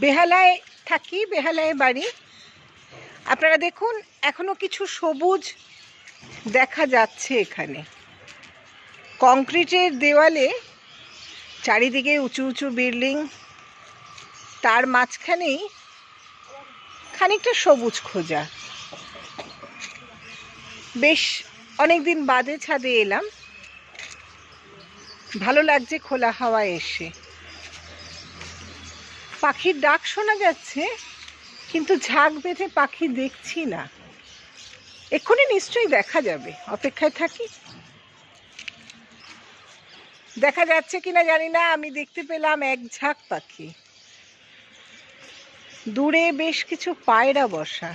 বেহালায় থাকি, বেহালায় বাড়ি। আপনারা দেখুন, এখনও কিছু সবুজ দেখা যাচ্ছে এখানে। কংক্রিটের দেওয়ালে চারিদিকে উঁচু উঁচু বিল্ডিং, তার মাঝখানেই খানিকটা সবুজ খোঁজা। বেশ অনেক দিন বাদে ছাদে এলাম। ভালো লাগছে খোলা হাওয়ায় এসে। পাখির ডাক শোনা যাচ্ছে, কিন্তু ঝাঁক বেঁধে পাখি দেখছি না। এক্ষুনি নিশ্চয়ই দেখা যাবে, অপেক্ষায় থাকি। দেখা যাচ্ছে কিনা জানি না, আমি দেখতে পেলাম এক ঝাঁক পাখি। দূরে বেশ কিছু পায়রা বসা।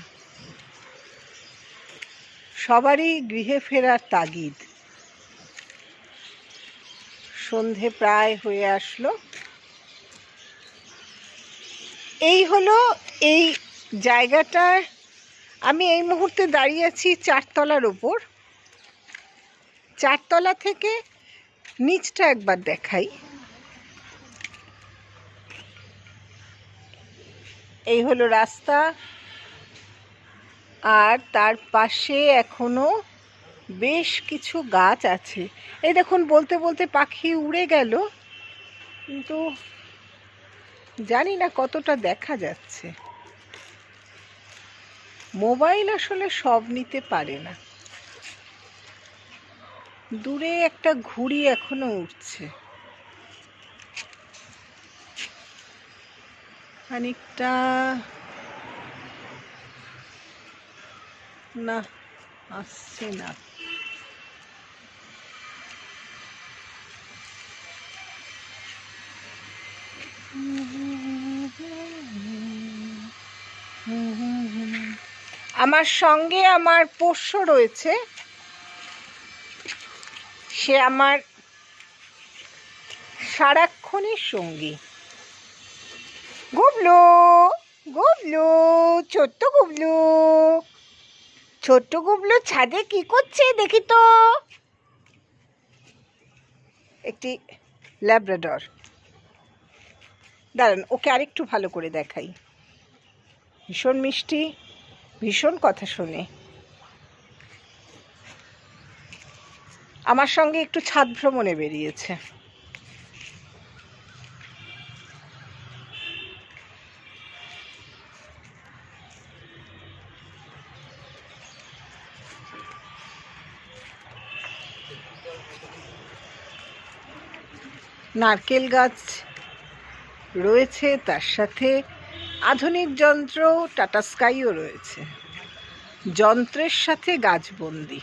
সবারই গৃহে ফেরার তাগিদ। সন্ধে প্রায় হয়ে আসলো। এই হলো এই জায়গাটার, আমি এই মুহূর্তে দাঁড়িয়ে আছি চারতলার ওপর। চারতলা থেকে নিচটা একবার দেখাই। এই হলো রাস্তা। আর তার পাশে এখনও বেশ কিছু গাছ আছে। এই দেখুন, বলতে বলতে পাখি উড়ে গেল। কিন্তু জানি না কতটা দেখা যাচ্ছে। মোবাইল আসলে সব নিতে পারে না। দূরে একটা ঘুড়ি এখনও উঠছে খানিকটা না, আসছে না। আমার সঙ্গে আমার পোষ্য রয়েছে। সে আমার সারাক্ষণই সঙ্গী। গুবলু গুবলু, ছোট্ট গুবলু। ছোট্ট গুবলু ছাদে কি করছে দেখি তো। একটি ল্যাব্রাডর। দাঁড়ান, ওকে আরেকটু ভালো করে দেখাই। ভীষণ মিষ্টি, ভীষণ কথা শোনে। আমার সঙ্গে একটু ছাদ ভ্রমণে বেরিয়েছে। নারকেল গাছ রয়েছে, তার সাথে আধুনিক যন্ত্র, টাটা স্কাইও রয়েছে। যন্ত্রের সাথে গাছবন্দি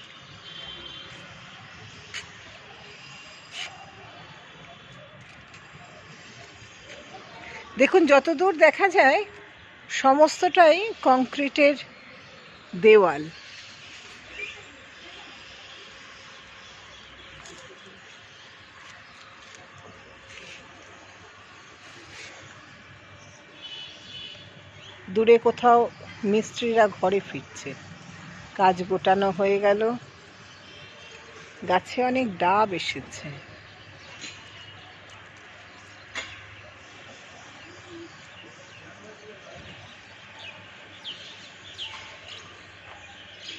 দেখুন যতদূর দেখা যায়, সমস্তটাই কংক্রিটের দেওয়াল। দূরে কোথাও মিস্ত্রিরা ঘরে ফিরছে। কাজ গোটানো হয়ে গেল। গাছে অনেক ডাব এসেছে।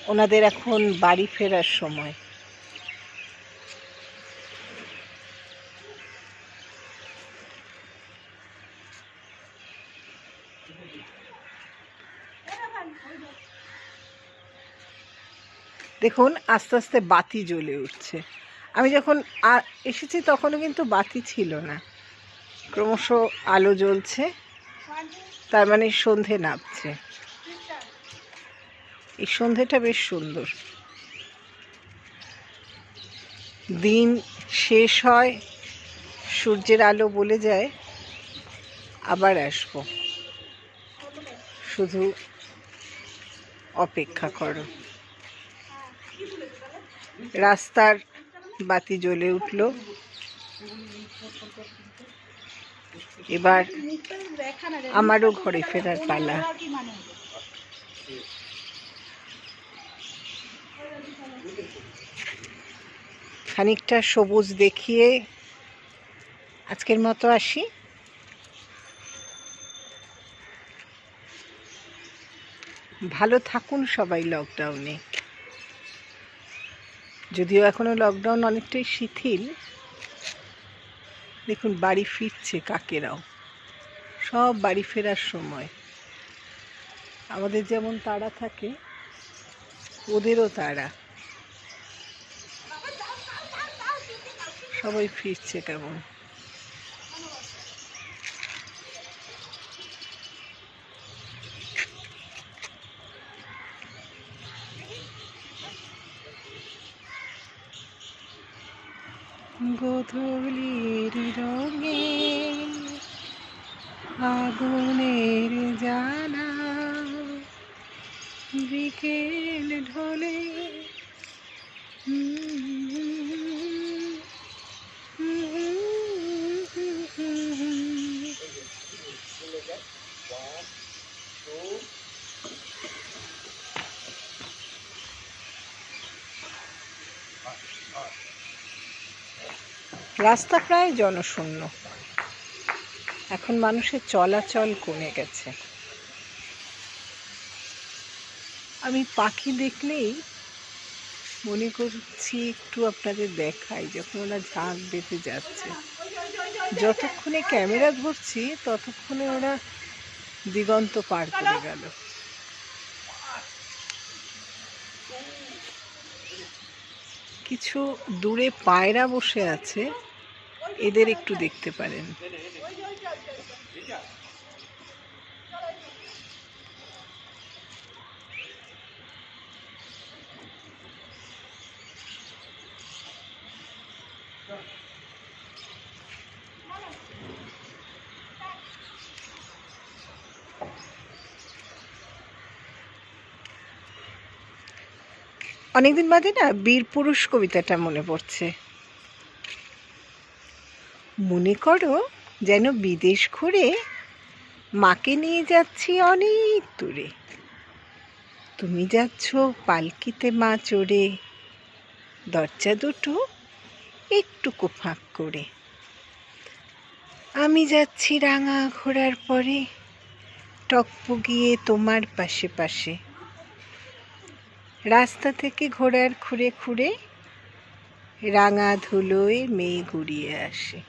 ওনাদের এখন বাড়ি ফেরার সময়। দেখুন, আস্তে আস্তে বাতি জ্বলে উঠছে। আমি যখন এসেছি তখনও কিন্তু বাতি ছিল না। ক্রমশ আলো জ্বলছে, তার মানে সন্ধে নামছে। এই সন্ধেটা বেশ সুন্দর। দিন শেষ হয়, সূর্যের আলো বলে যায়, আবার আসব। শুধু অপেক্ষা করো। রাস্তার বাতি জ্বলে উঠল। এবার আমারও ঘরে ফেরার পালা। খানিকটা সবুজ দেখিয়ে আজকের মতো আসি। ভালো থাকুন সবাই লকডাউনে যদিও এখনও লকডাউন অনেকটাই শিথিল। দেখুন, বাড়ি ফিরছে কাকেরাও। সব বাড়ি ফেরার সময়। আমাদের যেমন তারা থাকে, ওদেরও তারা। সবাই ফিরছে কেমন? গোধূলির রঙে আগুনের জানা বিকেল ঢলে রাস্তা প্রায় জনশূন্য। এখন মানুষের চলাচল কমে গেছে। আমি পাখি দেখলেই মনে করছি একটু আপনাদের দেখাই, যখন ওরা ঝাঁক বেঁধে যাচ্ছে। যতক্ষণে ক্যামেরা ধরছি, ততক্ষণে ওরা দিগন্ত পার করে গেল। কিছু দূরে পায়রা বসে আছে। এদের একটু দেখতে পারেন। অনেকদিন বাদে না বীর পুরুষ কবিতাটা মনে পড়ছে। মনে করো যেন বিদেশ ঘুরে মাকে নিয়ে যাচ্ছি অনেক দূরে। তুমি যাচ্ছ পালকিতে মা চড়ে, দরজা দুটো একটু ফাঁক করে। আমি যাচ্ছি রাঙা ঘোরার পরে টকপুগিয়ে তোমার পাশে পাশে। রাস্তা থেকে ঘোড়ার খুঁড়ে খুঁড়ে রাঙা ধুলোয় মেয়ে ঘুরিয়ে আসে।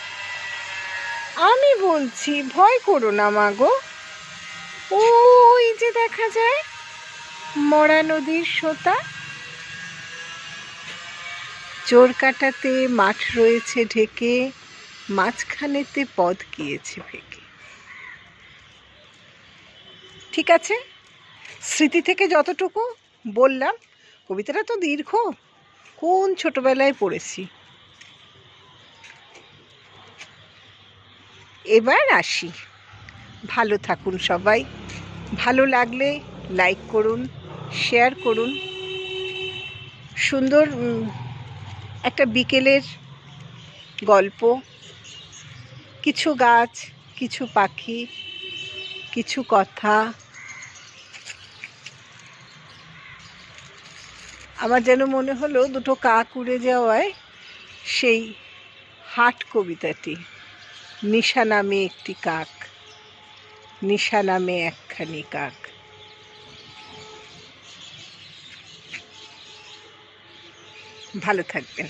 আমি বলছি, ভয় করো না মাগো ওই যে দেখা যায়, মরা নদীর সোতা। চোর কাটাতে মাঠ রয়েছে ঢেকে, মাঝখানেতে পদ গিয়েছে ভেকে ঠিক আছে, স্মৃতি থেকে যতটুকু বললাম, কবিতাটা তো দীর্ঘ। কোন ছোটবেলায় পড়েছি? এবার আসি। ভালো থাকুন সবাই। ভালো লাগলে লাইক করুন শেয়ার করুন। সুন্দর একটা বিকেলের গল্প। কিছু গাছ, কিছু পাখি, কিছু কথা। আমার যেন মনে হলো দুটো কাক উড়ে যাওয়ায় সেই হাট কবিতাটি। নিশা নামে একটি কাক। নিশা নামে একখানি কাক। ভালো থাকবেন।